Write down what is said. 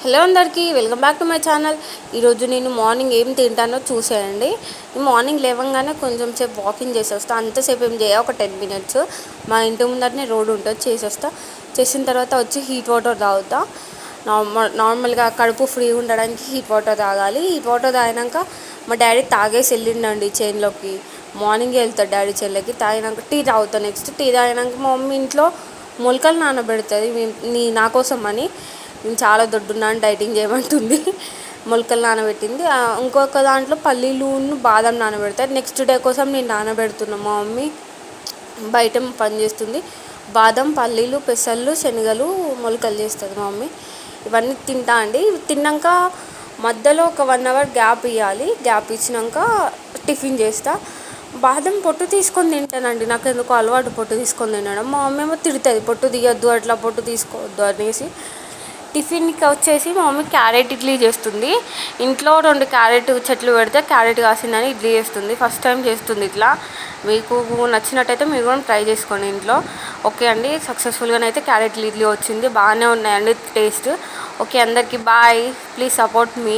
Hello అందరికీ welcome back to my channel. ఈరోజు నేను మార్నింగ్ ఏం తింటానో చూసేయండి. మార్నింగ్ లేవగానే కొంచెం సేపు వాకింగ్ చేసేస్తా. అంతసేపు ఏం చేయ ఒక టెన్ మినిట్స్. మా ఇంటి ముందరనే రోడ్ ఉంటుంది చేసేస్తా. చేసిన తర్వాత వచ్చి హీట్ వాటర్ తాగుతా. నార్మల్ నార్మల్గా కడుపు ఫ్రీ ఉండడానికి హీట్ వాటర్ తాగాలి. హీట్ వాటర్ తాగినాక మా డాడీ తాగేసి వెళ్ళిండండి చైన్లోకి. మార్నింగ్ వెళ్తాడు డాడీ చైన్లోకి. తాగినాక టీ తాగుతా నెక్స్ట్ టీ తాగినాక మా మమ్మీ ఇంట్లో మొలకలు నానబెడుతుంది. నీ నా కోసం అని నేను చాలా దొడ్డున్నాను డైటింగ్ చేయమంటుంది. మొలకలు నానబెట్టింది. ఇంకొక దాంట్లో పల్లీలు బాదం నానబెడతారు. నెక్స్ట్ డే కోసం నేను నానబెడుతున్నా మా మమ్మీ. బయట పని చేస్తుంది. బాదం పల్లీలు పెసళ్ళు శనగలు మొలకలు చేస్తుంది మా మమ్మీ. ఇవన్నీ తింటా అండి. తిన్నాక మధ్యలో ఒక వన్ అవర్ గ్యాప్ ఇవ్వాలి గ్యాప్ ఇచ్చినాక టిఫిన్ చేస్తా. బాదం పొట్టు తీసుకొని తింటానండి. నాకు ఎందుకో అలవాటు పొట్టు తీసుకొని తినడం. మా మమ్మీ ఏమో తిడుతుంది. పొట్టు తీయొద్దు అట్లా పొట్టు తీసుకోవద్దు అనేసి. టిఫిన్కి వచ్చేసి మా మమ్మీ క్యారెట్ ఇడ్లీ చేస్తుంది. ఇంట్లో రెండు క్యారెట్ చెట్లు పెడితే క్యారెట్ కాసిందని ఇడ్లీ చేస్తుంది. ఫస్ట్ టైం చేస్తుంది ఇట్లా. మీకు నచ్చినట్టయితే మీరు కూడా ట్రై చేసుకోండి ఇంట్లో. ఓకే అండి సక్సెస్ఫుల్గానైతే క్యారెట్ ఇడ్లీ వచ్చింది. బాగానే ఉన్నాయండి టేస్ట్ ఓకే అందరికీ బాయ్. Please support me